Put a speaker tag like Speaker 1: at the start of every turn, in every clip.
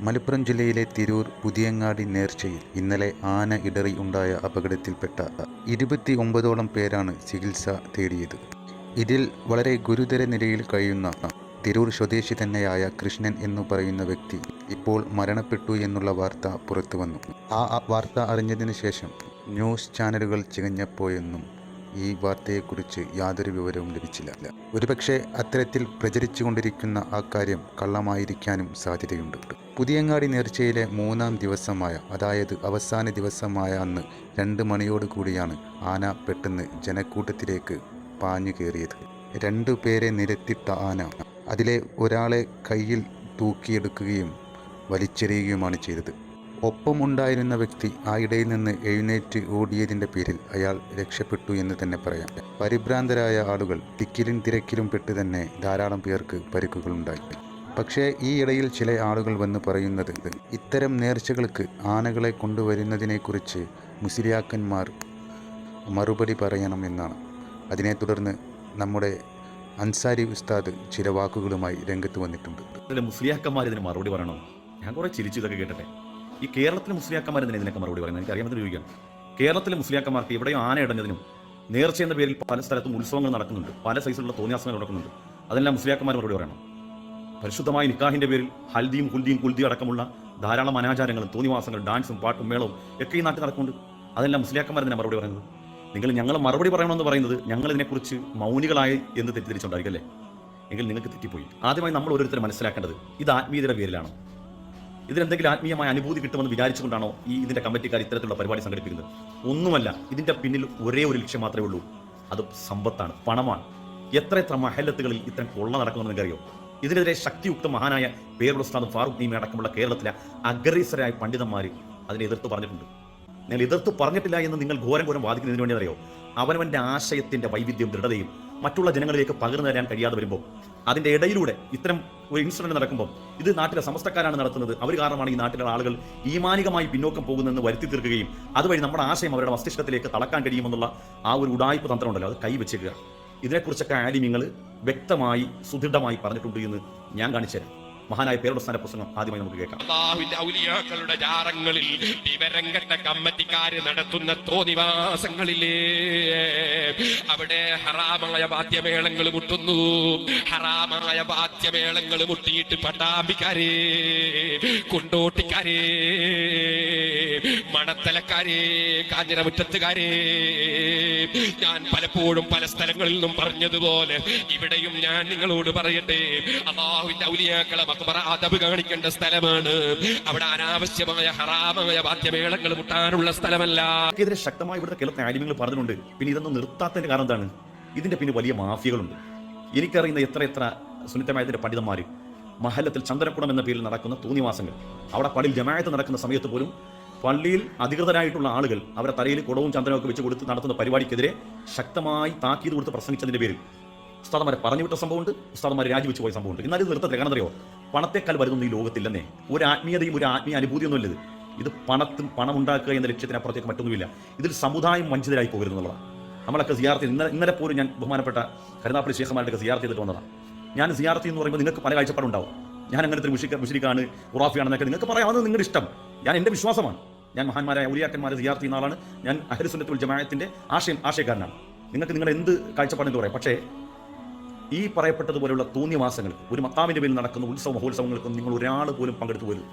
Speaker 1: മലപ്പുറം ജില്ലയിലെ തിരൂർ പുതിയങ്ങാടി നേർച്ചയിൽ ഇന്നലെ ആന ഇടറി ഉണ്ടായ അപകടത്തിൽപ്പെട്ട ഇരുപത്തി ഒമ്പതോളം പേരാണ് ചികിത്സ തേടിയത്. ഇതിൽ വളരെ ഗുരുതര നിലയിൽ കഴിയുന്ന തിരൂർ സ്വദേശി തന്നെയായ കൃഷ്ണൻ എന്നു പറയുന്ന വ്യക്തി ഇപ്പോൾ മരണപ്പെട്ടു എന്നുള്ള വാർത്ത പുറത്തു വന്നു. ആ വാർത്ത അറിഞ്ഞതിന് ശേഷം ന്യൂസ് ചാനലുകൾ ചികഞ്ഞപ്പോയെന്നും ഈ വാർത്തയെക്കുറിച്ച് യാതൊരു വിവരവും ലഭിച്ചില്ല. ഒരുപക്ഷെ അത്തരത്തിൽ പ്രചരിച്ചുകൊണ്ടിരിക്കുന്ന ആ കാര്യം കള്ളമായിരിക്കാനും സാധ്യതയുണ്ട്. പുതിയങ്ങാടി നേർച്ചയിലെ മൂന്നാം ദിവസമായ അതായത് അവസാന ദിവസമായ അന്ന് രണ്ട് മണിയോട് കൂടിയാണ് ആന പെട്ടെന്ന് ജനക്കൂട്ടത്തിലേക്ക് പാഞ്ഞു കയറിയത്. രണ്ടു പേരെ നിരത്തിട്ട ആന അതിലെ ഒരാളെ കയ്യിൽ തൂക്കിയെടുക്കുകയും വലിച്ചെറിയുകയുമാണ് ചെയ്തത്. ഒപ്പമുണ്ടായിരുന്ന വ്യക്തി ആ ഇടയിൽ നിന്ന് എഴുന്നേറ്റ് ഓടിയതിന്റെ പേരിൽ അയാൾ രക്ഷപ്പെട്ടു എന്ന് തന്നെ പറയാം. പരിഭ്രാന്തരായ ആളുകൾ തിക്കിലും തിരക്കിലും പെട്ട് തന്നെ ധാരാളം പേർക്ക് പരിക്കുകളുണ്ടായി. പക്ഷേ ഈ ഇടയിൽ ചില ആളുകൾ വന്ന് പറയുന്നത് ഇത്തരം നേർച്ചകൾക്ക് ആനകളെ കൊണ്ടുവരുന്നതിനെക്കുറിച്ച് മുസ്ലിയാക്കന്മാർ മറുപടി പറയണം എന്നാണ്. അതിനെ തുടർന്ന് നമ്മുടെ അൻസാരി ഉസ്താദ് ചില വാക്കുകളുമായി രംഗത്ത് വന്നിട്ടുണ്ട്.
Speaker 2: മുസ്ലിയാക്കന്മാർ ഇതിന് മറുപടി പറയണോ? ഞാൻ കുറെ ചിരിച്ചു ഇതൊക്കെ കേട്ടെ ഈ കേരളത്തിലെ മുസ്ലിയാക്കന്മാർ ഇതിന് ഇതിനൊക്കെ മറുപടി പറയുന്നത്? എനിക്ക് അറിയാൻ ചോദിക്കാം. കേരളത്തിലെ മുസ്ലിയാക്കന്മാർക്ക് ഇവിടെയും ആന ഇടഞ്ഞതിനും നേർച്ച എന്ന പേരിൽ പല സ്ഥലത്തും ഉത്സവങ്ങൾ നടക്കുന്നുണ്ട്. പല സൈസിലുള്ള തോന്നിയാസങ്ങൾ നടക്കുന്നുണ്ട്. അതെല്ലാം മുസ്ലിയാക്കന്മാർ മറുപടി പറയണം? പരിശുദ്ധമായ നിക്കാഹിന്റെ പേരിൽ ഹൽദിയും കുൽദിയും കുൽദി അടക്കമുള്ള ധാരാളം അനാചാരങ്ങളും തോന്നിവാസങ്ങളും ഡാൻസും പാട്ടും മേളവും ഒക്കെ ഈ നാട്ടിൽ നടക്കുന്നുണ്ട്. അതെല്ലാം മുസ്ലിയാക്കന്മാരെ തന്നെ മറുപടി പറയുന്നത്. നിങ്ങൾ ഞങ്ങൾ മറുപടി പറയണമെന്ന് പറയുന്നത് ഞങ്ങൾ ഇതിനെക്കുറിച്ച് മൗനികളായി എന്ന് തെറ്റിദ്ധരിച്ചുണ്ടായിരിക്കും അല്ലേ? എങ്കിൽ നിങ്ങൾക്ക് തെറ്റിപ്പോയി. ആദ്യമായി നമ്മൾ ഓരോരുത്തരും മനസ്സിലാക്കേണ്ടത് ഇത് ആത്മീയതയുടെ പേരിലാണ്. ഇതിനെന്തെങ്കിലും ആത്മീയമായ അനുഭൂതി കിട്ടുമെന്ന് വിചാരിച്ചുകൊണ്ടാണോ ഈ ഇതിന്റെ കമ്മിറ്റിക്കാർ ഇത്തരത്തിലുള്ള പരിപാടി സംഘടിപ്പിക്കുന്നത്? ഒന്നുമല്ല ഇതിന്റെ പിന്നിൽ ഒരേ ഒരു ലക്ഷ്യം മാത്രമേ ഉള്ളൂ. അത് സമ്പത്താണ് പണമാണ്. എത്ര എത്ര മഹല്ലത്തുകളിൽ ഇത്തരം കൊള്ള നടക്കുമെന്ന് നിങ്ങൾക്കറിയോ? ഇതിനെതിരെ ശക്തിയുക്ത മഹാനായ പേരുള്ള ഉസ്താദ് ഫാറൂഖ് നീമി അടക്കമുള്ള കേരളത്തിലെ അഗ്രസരായ പണ്ഡിതന്മാർ അതിനെ എതിർത്ത് പറഞ്ഞിട്ടുണ്ട്. നിങ്ങൾ എതിർത്ത് പറഞ്ഞിട്ടില്ല എന്ന് നിങ്ങൾ ഘോരം ഘോരം വാദിക്കുന്നതിന് വേണ്ടി അറിയോ? അവനവന്റെ ആശയത്തിന്റെ വൈവിധ്യവും ദൃഢതയും മറ്റുള്ള ജനങ്ങളിലേക്ക് പകർന്നു തരാൻ കഴിയാതെ വരുമ്പോൾ അതിന്റെ ഇടയിലൂടെ ഇത്തരം ഒരു ഇൻസിഡന്റ് നടക്കുമ്പോൾ ഇത് നാട്ടിലെ സമസ്തക്കാരാണ് നടത്തുന്നത്. അവർ കാരണമാണ് ഈ നാട്ടിലെ ആളുകൾ ഈമാനികമായി പിന്നോക്കം പോകുന്നതെന്ന് വരുത്തി തീർക്കുകയും അതുവഴി നമ്മുടെ ആശയം അവരുടെ മസ്തിഷ്കത്തിലേക്ക് തളക്കാൻ കഴിയുമെന്നുള്ള ആ ഒരു ഉടായ്പ തന്ത്രം ഉണ്ടല്ലോ. അത് കൈവച്ചേക്കുക ഇതിനെക്കുറിച്ചൊക്കെ ആലിമ്യങ്ങൾ വ്യക്തമായി സുദൃഢമായി പറഞ്ഞിട്ടുണ്ട് എന്ന് ഞാൻ കാണിച്ചു തരാം മഹാനായ പേരുടെ പുസ്തകം ആദ്യമായി നമുക്ക് കേൾക്കാം.
Speaker 3: അള്ളാഹുവിന്റെ ഔലിയാക്കളുടെ ജാറങ്ങളിൽ വിവരം കെട്ട കമ്മറ്റിക്കാര് നടത്തുന്ന തോന്നിവാസങ്ങളില്ലേ അവിടെ ഹറാമായ വാദ്യമേളങ്ങൾ മുട്ടുന്നു. ഹറാമായ വാദ്യമേളങ്ങൾ മുട്ടിയിട്ട് പട്ടാമ്പിക്കാരേ കൊണ്ടോട്ടിക്കാരേ മണത്തലക്കാരേ കാഞ്ഞിരമുറ്റത്തുകാരേ. ഞാൻ പലപ്പോഴും പല സ്ഥലങ്ങളിൽ നിന്നും പറഞ്ഞതുപോലെ ഇവിടെയും ഞാൻ നിങ്ങളോട് പറയട്ടെ. അള്ളാഹുവിന്റെ ഔലിയാക്കളെ മക്ബറ അദബ് കാണിക്കേണ്ട സ്ഥലമാണ്. അവിടെ അനാവശ്യമായ ഹറാമായ വാദ്യമേളങ്ങൾ മുട്ടാനുള്ള സ്ഥലമല്ല.
Speaker 2: ശക്തമായി ഇവിടുത്തെ കേരളത്തിലെ ആലിമ്യങ്ങൾ പറഞ്ഞിട്ടുണ്ട്. പിന്നെ ഇതൊന്നും നിർത്താത്തതിന്റെ കാരണം എന്താണ്? ഇതിന്റെ പിന്നെ വലിയ മാഫിയകളുണ്ട്. എനിക്കറിയുന്ന എത്ര എത്ര സുനിത്തമായതിന്റെ പണ്ഡിതന്മാർ മഹല്ലത്തിൽ ചന്ദനക്കുടം എന്ന പേരിൽ നടക്കുന്ന തൂന്നിവാസങ്ങൾ അവിടെ പള്ളിയിൽ ജമായത്ത് നടക്കുന്ന സമയത്ത് പോലും പള്ളിയിൽ അധികൃതരായിട്ടുള്ള ആളുകൾ അവരെ തലയിൽ കുടവും ചന്ദനവും ഒക്കെ വെച്ച് കൊടുത്ത് നടത്തുന്ന പരിപാടിക്കെതിരെ ശക്തമായി താക്കീത് കൊടുത്ത് പ്രസംഗിച്ചതിന്റെ പേരിൽ ഉസ്താദന്മാരെ പറഞ്ഞു വിട്ട സംഭവമുണ്ട് ഉസ്താദന്മാരെ രാജിവെച്ച് പോയ സംഭവമുണ്ട്. എന്നാൽ ഇത് നിർത്തത്തില്ല കാരണം അറിയോ പണത്തെക്കാൾ വരുന്നൊന്നും ഈ ലോകത്തില്ലെന്നേ. ഒരു ആത്മീയതയും ഒരു ആത്മീയ അനുഭൂതിയൊന്നും ഇത് ഇത് പണത്തും പണം ഉണ്ടാക്കുക എന്ന ലക്ഷ്യത്തിനപ്പുറത്തേക്ക് മറ്റൊന്നുമില്ല. ഇതിൽ സമുദായം വഞ്ചിതരായി പോകരുത് എന്നുള്ളതാണ്. നമ്മളൊക്കെ സിയാർത്ത് ഇന്നലെ ഇന്നലെ പോലും ഞാൻ ബഹുമാനപ്പെട്ട കരുനാപ്പള്ളി ശേഖമാരുടെ സിയാർത്ത് ചെയ്തിട്ട് വന്നതാണ് ഞാൻ സിയാർത്തി എന്ന് പറയുമ്പോൾ നിങ്ങൾക്ക് പല കാഴ്ചപ്പാടുണ്ടാവും. ഞാൻ അങ്ങനത്തെ മുഷിക്ക മുഷിരിക്കാണ് ഖുറാഫിയാണെന്നൊക്കെ നിങ്ങൾക്ക് പറയാവുന്നത് നിങ്ങളുടെ ഇഷ്ടം. ഞാൻ എന്റെ വിശ്വാസമാണ്. ഞാൻ മഹാന്മാരായ ഉലിയാക്കന്മാരെ സിയാർത്ത് ചെയ്യുന്ന ആളാണ്. ഞാൻ അഹരുസുന്നത്തുൽ ജമായത്തിന്റെ ആശയം ആശയക്കാരനാണ്. നിങ്ങൾക്ക് നിങ്ങളുടെ എന്ത് കാഴ്ചപ്പാടെന്ന് പറയാം. പക്ഷേ ഈ പറയപ്പെട്ടതുപോലെയുള്ള തോന്നിയവാസങ്ങൾ ഒരു മത്താവിന്റെ പേരിൽ നടക്കുന്ന ഉത്സവ മഹോത്സവങ്ങൾക്കൊന്നും നിങ്ങൾ ഒരാൾ പോലും പങ്കെടുത്തു പോലും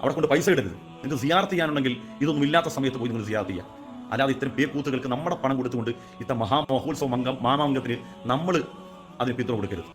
Speaker 2: അവിടെ കൊണ്ട് പൈസ ഇടരുത്. നിങ്ങൾക്ക് സിയാർത്ത് ചെയ്യാനുണ്ടെങ്കിൽ ഇതൊന്നും ഇല്ലാത്ത സമയത്ത് പോയി നിങ്ങൾ സിയാർത്ത് ചെയ്യാം. അല്ലാതെ ഇത്തരം പേക്കൂത്തുകൾക്ക് നമ്മുടെ പണം കൊടുത്തുകൊണ്ട് ഇത്തരം മഹാമഹോത്സവം അംഗം മാമാംഗത്തിന് നമ്മൾ അതിന് പിന്തുണ കൊടുക്കരുത്.